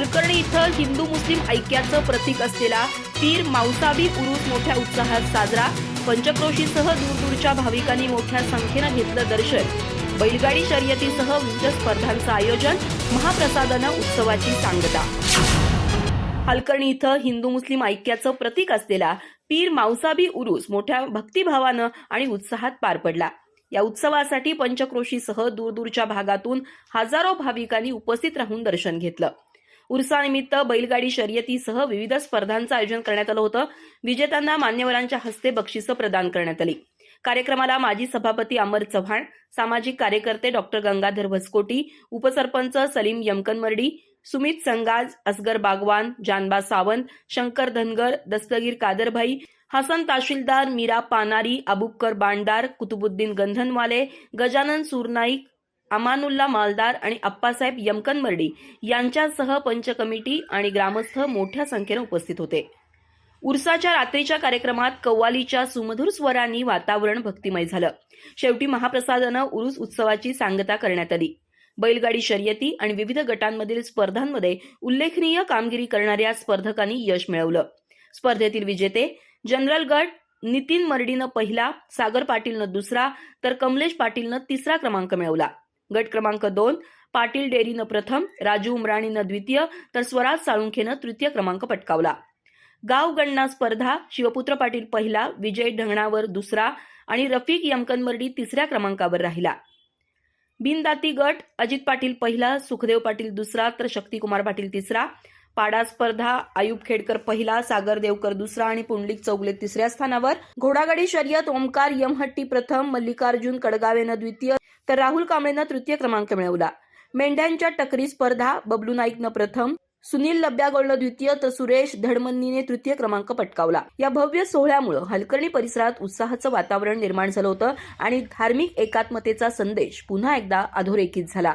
हलकर्णी इथं हिंदू मुस्लिम ऐक्याचं प्रतीक असलेला पीर माऊसाबी उरूस मोठ्या उत्साहात साजरा. पंचक्रोशीसह दूरदूरच्या भाविकांनी मोठ्या संख्येनं घेतलं दर्शन. बैलगाडी शर्यतीसह विविध स्पर्धांचं आयोजन महाप्रसादानं उत्सवाची सांगता. हलकर्णी इथं हिंदू मुस्लिम ऐक्याचं प्रतीक असलेला पीर माऊसाबी उरूस मोठ्या भक्तिभावानं आणि उत्साहात पार पडला. या उत्सवासाठी पंचक्रोशीसह दूरदूरच्या भागातून हजारो भाविकांनी उपस्थित राहून दर्शन घेतलं. उर्सानिमित्त बैलगाडी शर्यतीसह विविध स्पर्धांचं आयोजन करण्यात आलं होतं. विजेत्यांना मान्यवरांच्या हस्ते बक्षिसं प्रदान करण्यात आली. कार्यक्रमाला माजी सभापती अमर चव्हाण सामाजिक कार्यकर्ते डॉक्टर गंगाधर भसकोटी उपसरपंच सलीम यमकनमर्डी सुमित संगाज असगर बागवान जानबा सावंत शंकर धनगर दस्तगीर कादरभाई हसन तहसीलदार मीरा पानारी अबुबकर बांडदार कुतुबुद्दीन गंधनवाले गजानन सुरनाईक अमानुल्ला मालदार आणि अप्पासाहेब यमकनमर्डी यांच्यासह पंच कमिटी आणि ग्रामस्थ मोठ्या संख्येनं उपस्थित होते. उर्साच्या रात्रीच्या कार्यक्रमात कव्वालीच्या सुमधुर स्वरांनी वातावरण भक्तिमय झालं. शेवटी महाप्रसादानं उरुस उत्सवाची सांगता करण्यात आली. बैलगाडी शर्यती आणि विविध गटांमधील स्पर्धांमध्ये उल्लेखनीय कामगिरी करणाऱ्या स्पर्धकांनी यश मिळवलं. स्पर्धेतील विजेते जनरल गट नितीन मर्डीनं पहिला सागर पाटीलनं दुसरा तर कमलेश पाटीलनं तिसरा क्रमांक मिळवला. गट क्रमांक दोन पाटील डेरीनं प्रथम राजू उमराणीनं द्वितीय तर स्वराज साळुंखेनं तृतीय क्रमांक पटकावला. गाव गणना स्पर्धा शिवपुत्र पाटील पहिला विजय ढंगणावर दुसरा आणि रफिक यमकनमर्डी तिसऱ्या क्रमांकावर राहिला. बिनदाती गट अजित पाटील पहिला सुखदेव पाटील दुसरा तर शक्तिकुमार पाटील तिसरा. पाडा स्पर्धा आयुब खेडकर पहिला सागर देवकर दुसरा आणि पुंडलिक चौगले तिसऱ्या स्थानावर. घोडागाडी शर्यत ओमकार यमहट्टी प्रथम मल्लिकार्जुन कडगावेनं द्वितीय तर राहुल कांबळेनं तृतीय क्रमांक मिळवला. मेंढ्यांच्या टकरी स्पर्धा बबलू नाईकनं प्रथम सुनील लब्यागोळनं द्वितीय तर सुरेश धडमन्नीने तृतीय क्रमांक पटकावला. या भव्य सोहळ्यामुळे हलकर्णी परिसरात उत्साहाचं वातावरण निर्माण झालं होतं आणि धार्मिक एकात्मतेचा संदेश पुन्हा एकदा अधोरेखित झाला.